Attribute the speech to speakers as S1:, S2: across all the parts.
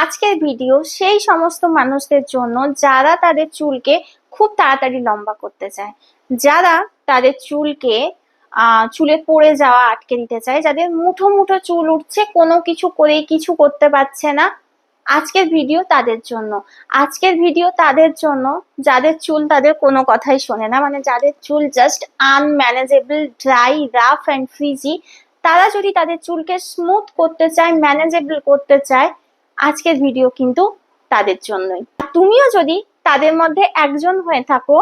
S1: আজকের ভিডিও সেই সমস্ত মানুষদের জন্য যারা তাদের চুলকে খুব তাড়াতাড়ি লম্বা করতে চায়। যারা তাদের চুলকে চুলে পড়ে যাওয়া আটকে দিতে চায়, যাদের মুঠো মুঠো চুল উঠছে, কোনো কিছু করেই কিছু করতে পারছে না আজকের ভিডিও তাদের জন্য। আজকের ভিডিও তাদের জন্য, যাদের চুল তাদের কোনো কথাই শোনে না মানে যাদের চুল just unmanageable dry rough and frizzy তারা যদি তাদের চুলকে স্মুথ করতে চায় ম্যানেজেবল করতে চায় আজকের ভিডিও কিন্তু তাদের জন্যই। তুমিও যদি তাদের মধ্যে একজন হয়ে থাকো,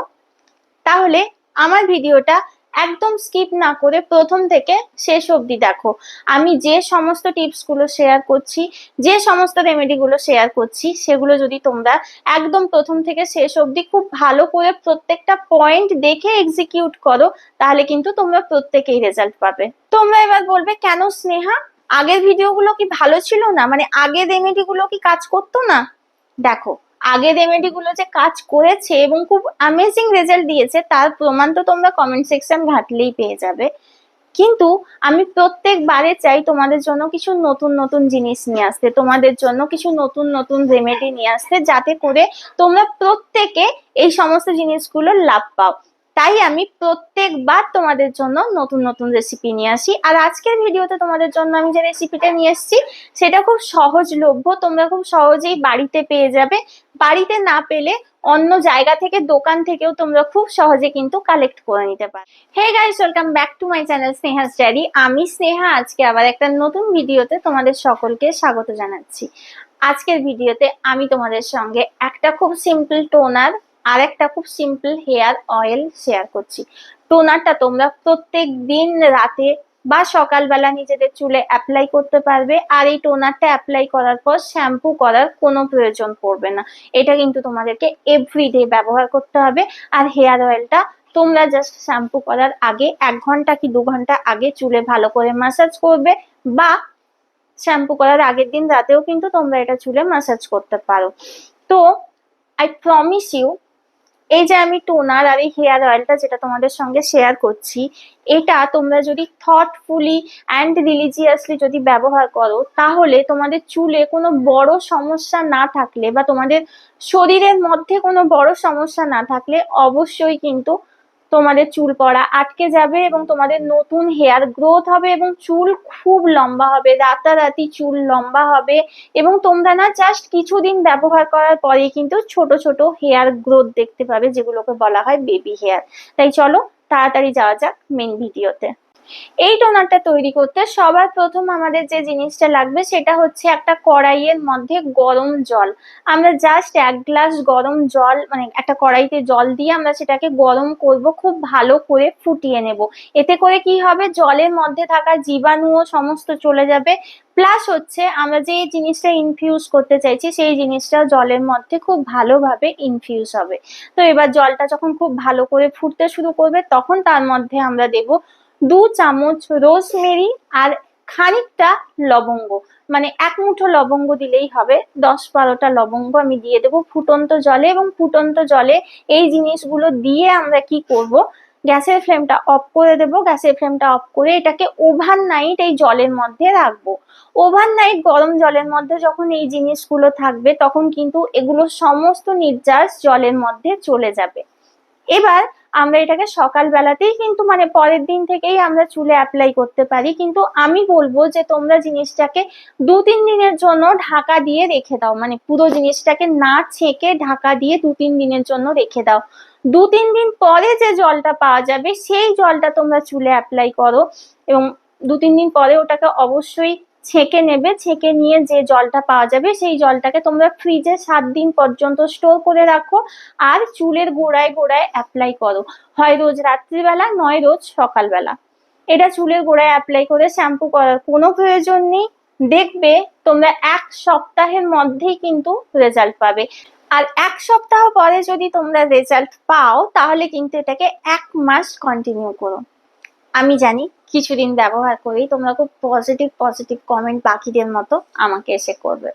S1: তাহলে আমার ভিডিওটা একদম স্কিপ না করে প্রথম থেকে শেষ অবধি দেখো। আমি যে সমস্ত টিপসগুলো শেয়ার করছি, যে সমস্ত রেমেডিগুলো শেয়ার করছি, সেগুলো যদি তোমরা একদম প্রথম থেকে শেষ অবধি খুব ভালো করে প্রত্যেকটা পয়েন্ট দেখে এক্সিকিউট করো, তাহলে কিন্তু তোমরা প্রত্যেকেই রেজাল্ট পাবে। তোমরা এবার বলবে, কেন স্নেহা? আগের ভিডিওগুলো কি ভালো ছিল না? মানে আগের রেমেডিগুলো কি কাজ করতো না? দেখো, আগের রেমেডি গুলো যে কাজ করেছে এবং খুব অ্যামেজিং রেজাল্ট দিয়েছে, তার প্রমাণ তো তোমরা কমেন্ট সেকশন ঘাটলেই পেয়ে যাবে। কিন্তু আমি প্রত্যেকবারে চাই তোমাদের জন্য কিছু নতুন নতুন জিনিস নিয়ে আসতে, তোমাদের জন্য কিছু নতুন নতুন রেমেডি নিয়ে আসতে, যাতে করে তোমরা প্রত্যেকে এই সমস্ত জিনিসগুলোর লাভ পাও। তাই আমি প্রত্যেকবার তোমাদের জন্য নতুন নতুন রেসিপি নিয়ে আসি। আর আজকের ভিডিওতে তোমাদের জন্য আমি যে রেসিপিটা নিয়ে এসেছি, সেটা খুব সহজলভ্য, তোমরা খুব সহজেই বাড়িতে পেয়ে যাবে। বাড়িতে না পেলে অন্য জায়গা থেকে, দোকান থেকেও তোমরা খুব সহজে কিন্তু কালেক্ট করে নিতে পারো। Hey guys welcome back to my channel Sneha's diary আমি স্নেহা, আজকে আবার একটা নতুন ভিডিওতে তোমাদের সকলকে স্বাগত জানাচ্ছি। আজকের ভিডিওতে আমি তোমাদের সঙ্গে একটা খুব সিম্পল টোনার আর একটা খুব সিম্পল হেয়ার অয়েল শেয়ার করছি। টোনারটা তোমরা প্রত্যেক দিন রাতে বা সকালবেলা নিজেদের চুলে অ্যাপ্লাই করতে পারবে আর এই টোনারটা অ্যাপ্লাই করার পর শ্যাম্পু করার কোনো প্রয়োজন পড়বে না। এটা কিন্তু তোমাদেরকে এভরিডে ব্যবহার করতে হবে আর হেয়ার অয়েলটা তোমরা জাস্ট শ্যাম্পু করার আগে এক ঘণ্টা কি দু ঘণ্টা আগে চুলে ভালো করে মাসাজ করবে বা শ্যাম্পু করার আগের দিন রাতেও কিন্তু তোমরা এটা চুলে মাসাজ করতে পারো। তো আই প্রমিস ইউ এই যে আমি টোনার আর এই হেয়ার অয়েলটা যেটা তোমাদের সঙ্গে শেয়ার করছি, এটা তোমরা যদি থটফুলি অ্যান্ড রিলিজিয়াসলি যদি ব্যবহার করো, তাহলে তোমাদের চুলে কোনো বড় সমস্যা না থাকলে বা তোমাদের শরীরের মধ্যে কোনো বড় সমস্যা না থাকলে অবশ্যই কিন্তু তোমাদের চুল পড়া আটকে যাবে এবং তোমাদের নতুন হেয়ার গ্রোথ হবে এবং চুল খুব লম্বা হবে, রাতারাতি চুল লম্বা হবে এবং তোমরা না জাস্ট কিছুদিন ব্যবহার করার পরে কিন্তু ছোট ছোট হেয়ার গ্রোথ দেখতে পাবে যেগুলোকে বলা হয় বেবি হেয়ার তাই চলো, তাড়াতাড়ি যাওয়া যাক মেন ভিডিওতে এই টোনারটা তৈরি করতে সবার প্রথম আমাদের যে জিনিসটা লাগবে সেটা হচ্ছে একটা কড়াইয়ের মধ্যে গরম জল। আমরা জাস্ট এক গ্লাস গরম জল মানে একটা কড়াইতে জল দিয়ে আমরা সেটাকে গরম করব, খুব ভালো করে ফুটিয়ে নেব। এতে করে কি হবে? জলের মধ্যে থাকা জীবাণুও সমস্ত চলে যাবে। প্লাস হচ্ছে আমরা যে জিনিসটা ইনফিউজ করতে চাইছি, সেই জিনিসটা জলের মধ্যে খুব ভালোভাবে ইনফিউজ হবে। তো এবার জলটা যখন খুব ভালো করে ফুটতে শুরু করবে, তখন তার মধ্যে আমরা দেবো দু চামচ রোজমেরি আর খানিকটা লবঙ্গ। মানে এক মুঠো লবঙ্গ দিলেই হবে। দশ বারোটা লবঙ্গ আমি দিয়ে দেবো ফুটন্ত জলে এবং ফুটন্ত জলে এই জিনিসগুলো দিয়ে আমরা কি করব? গ্যাসের ফ্লেমটা অফ করে দেবো। গ্যাসের ফ্লেমটা অফ করে এটাকে ওভার নাইট এই জলের মধ্যে রাখব। ওভার নাইট গরম জলের মধ্যে যখন এই জিনিসগুলো থাকবে, তখন কিন্তু এগুলো সমস্ত নির্যাস জলের মধ্যে চলে যাবে। এবার আমরা এটাকে সকালবেলাতেই কিন্তু মানে পরের দিন থেকেই আমরা চুলে অ্যাপ্লাই করতে পারি। কিন্তু আমি বলব যে তোমরা জিনিসটাকে দু তিন দিনের জন্য ঢাকা দিয়ে রেখে দাও। মানে পুরো জিনিসটাকে না ছেঁকে ঢাকা দিয়ে দু তিন দিনের জন্য রেখে দাও। দু তিন দিন পরে যে জলটা পাওয়া যাবে, সেই জলটা তোমরা চুলে অ্যাপ্লাই করো এবং দু তিন দিন পরে ওটাকে অবশ্যই ছেঁকে নেবে, ছেঁকে নিয়ে যে জলটা পাওয়া যাবে, সেই জলটাকে তোমরা ফ্রিজে সাত দিন পর্যন্ত স্টোর করে রাখো আর চুলের গোড়ায় গোড়ায় অ্যাপ্লাই করো। হয় রোজ রাত্রিবেলা, নয় রোজ সকালবেলা। এটা চুলের গোড়ায় অ্যাপ্লাই করে শ্যাম্পু করার কোনো প্রয়োজন নেই। দেখবে তোমরা এক সপ্তাহের মধ্যেই কিন্তু রেজাল্ট পাবে। আর এক সপ্তাহ পরে যদি তোমরা রেজাল্ট পাও, তাহলে কিন্তু এটাকে এক মাস কন্টিনিউ করো। আমি জানি কিছুদিন ব্যবহার করেই তোমরা খুব পজিটিভ পজিটিভ কমেন্ট বাকিদের মতো আমাকে এসে করবে।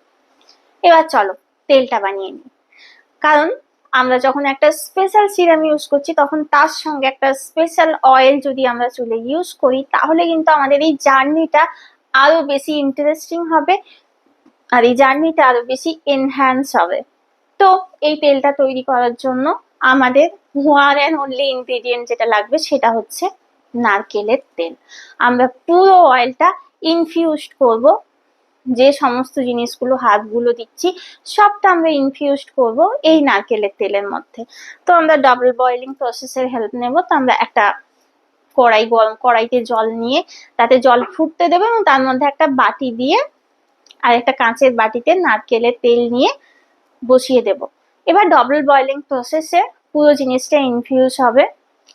S1: এবার চলো, তেলটা বানিয়ে নিই। কারণ আমরা যখন একটা স্পেশাল সিরাম ইউজ করছি, তখন তার সঙ্গে একটা স্পেশাল অয়েল যদি আমরা চুলে ইউজ করি, তাহলে কিন্তু আমাদের এই জার্নিটা আরও বেশি ইন্টারেস্টিং হবে আর এই জার্নিটা আরও বেশি এনহ্যান্স হবে। তো এই তেলটা তৈরি করার জন্য আমাদের ওয়ান অ্যান্ড অনলি ইনগ্রেডিয়েন্ট যেটা লাগবে সেটা হচ্ছে নারকেলের তেল। আমরা পুরো অয়েলটা ইনফিউজড করব। যে সমস্ত জিনিসগুলো, হাতগুলো দিচ্ছি, সবটা আমরা ইনফিউজড করব এই নারকেলের তেলের মধ্যে। তো আমরা ডাবল বয়েলিং প্রসেসের হেল্প নেব। তো আমরা একটা কড়াই গরম, কড়াইতে জল নিয়ে তাতে জল ফুটতে দেবো এবং তার মধ্যে একটা বাটি দিয়ে আর একটা কাঁচের বাটিতে নারকেলের তেল নিয়ে বসিয়ে দেব। এবার ডবল বয়েলিং প্রসেসে পুরো জিনিসটা ইনফিউজ হবে।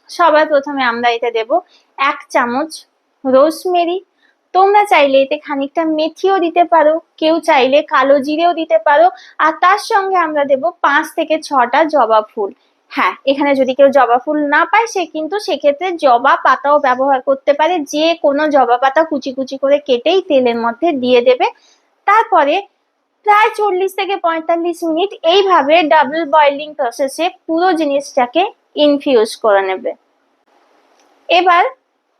S1: সবার প্রথমে আমরা এতে দেব এক চামচ রোজমেরি। তোমরা চাইলে এতে খানিকটা মেথিও দিতে পারো, কেউ চাইলে কালো জিরেও দিতে পারো, আর তার সঙ্গে আমরা দেব পাঁচ থেকে ছটা জবা ফুল। হ্যাঁ এখানে যদি কেউ জবা ফুল না পায়, সে কিন্তু সেক্ষেত্রে জবা পাতাও ব্যবহার করতে পারে। যে কোনো জবা পাতা কুচি কুচি করে কেটেই তেলের মধ্যে দিয়ে দেবে। তারপরে প্রায় চল্লিশ থেকে পঁয়তাল্লিশ মিনিট এইভাবে ডাবল বয়েলিং প্রসেসে পুরো জিনিসটাকে ইনফিউজ করে নেবে। এবার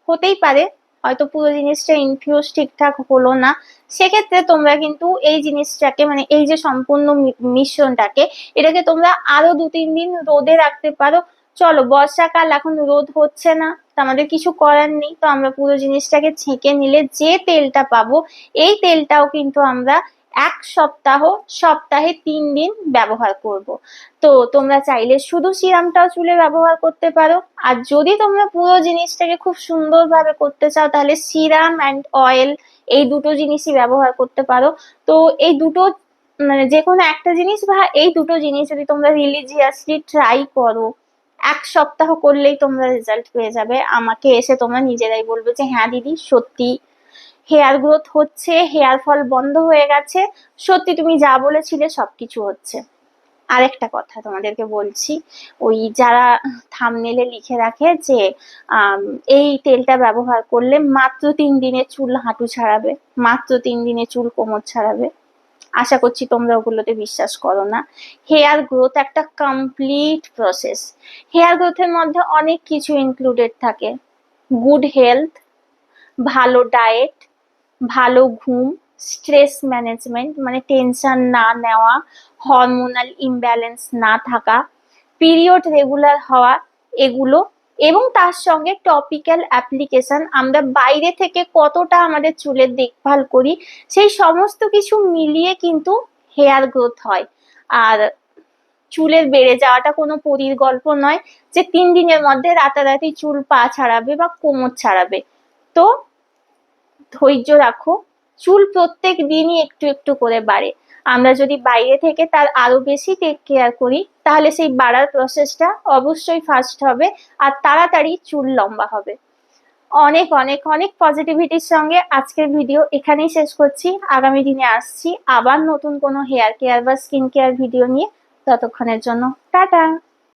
S1: হতেই পারে, হয়তো পুরো জিনিসটা ইনফিউজ ঠিকঠাক হলো না। সেক্ষেত্রে তোমরা কিন্তু এই জিনিসটাকে মানে এই যে সম্পূর্ণ মিশ্রণটাকে, এটাকে তোমরা আরও দু তিন দিন রোদে রাখতে পারো। চলো, বর্ষাকাল, এখন রোদ হচ্ছে না, তো আমাদের কিছু করার নেই, তো আমরা পুরো জিনিসটাকে ছেঁকে নিলে যে তেলটা পাবো, এই তেলটাও কিন্তু আমরা এক সপ্তাহ, সপ্তাহে তিন দিন ব্যবহার করব। তো তোমরা চাইলে শুধু সিরামটাও চুলে ব্যবহার করতে পারো। আর যদি তোমরা পুরো জিনিসটাকে খুব সুন্দরভাবে করতে চাও, তাহলে সিরাম অ্যান্ড অয়েল এই দুটো জিনিসই ব্যবহার করতে পারো। তো এই দুটো মানে যে কোনো একটা জিনিস বা এই দুটো জিনিস যদি তোমরা রিলিজিয়াসলি ট্রাই করো, এক সপ্তাহ করলেই তোমরা রেজাল্ট পেয়ে যাবে। আমাকে এসে তোমরা নিজেরাই বলবে যে হ্যাঁ দিদি, সত্যি হেয়ার গ্রোথ হচ্ছে, হেয়ার ফল বন্ধ হয়ে গেছে। সত্যি তুমি যা বলেছিলে সবকিছু হচ্ছে। আরেকটা কথা তোমাদেরকে বলছি, ওই যারা থামনেলে লিখে রাখে যে এই তেলটা ব্যবহার করলে মাত্র তিন দিনে চুল হাঁটু ছাড়াবে, মাত্র তিন দিনে চুল কোমর ছাড়াবে। আশা করছি তোমরা ওগুলোতে বিশ্বাস করো না। হেয়ার গ্রোথ একটা কমপ্লিট প্রসেস হেয়ার গ্রোথের মধ্যে অনেক কিছু ইনক্লুডেড থাকে। গুড হেলথ ভালো ডায়েট ভালো ঘুম স্ট্রেস ম্যানেজমেন্ট মানে টেনশন না নেওয়া হরমোনাল ইমব্যালেন্স না থাকা পিরিয়ড রেগুলার হওয়া এগুলো এবং তার সঙ্গে টপিক্যাল অ্যাপ্লিকেশন আমরা বাইরে থেকে কতটা আমাদের চুলের দেখভাল করি, সেই সমস্ত কিছু মিলিয়ে কিন্তু হেয়ার গ্রোথ হয়। আর চুলের বেড়ে যাওয়াটা কোনো পরীর গল্প নয় যে তিন দিনের মধ্যে রাতারাতি চুল পা ছাড়াবে বা কোমর ছাড়াবে। তো ধৈর্য রাখো। চুল প্রত্যেক দিনই একটু একটু করে বাড়ে। আমরা যদি বাইরে থেকে তার আরও বেশি টেক কেয়ার করি, তাহলে সেই বাড়ার প্রসেসটা অবশ্যই ফাস্ট হবে আর তাড়াতাড়ি চুল লম্বা হবে। অনেক অনেক অনেক পজিটিভিটির সঙ্গে আজকের ভিডিও এখানেই শেষ করছি। আগামী দিনে আসছি আবার নতুন কোনো হেয়ার কেয়ার বা স্কিন কেয়ার ভিডিও নিয়ে। ততক্ষণের জন্য টাটা!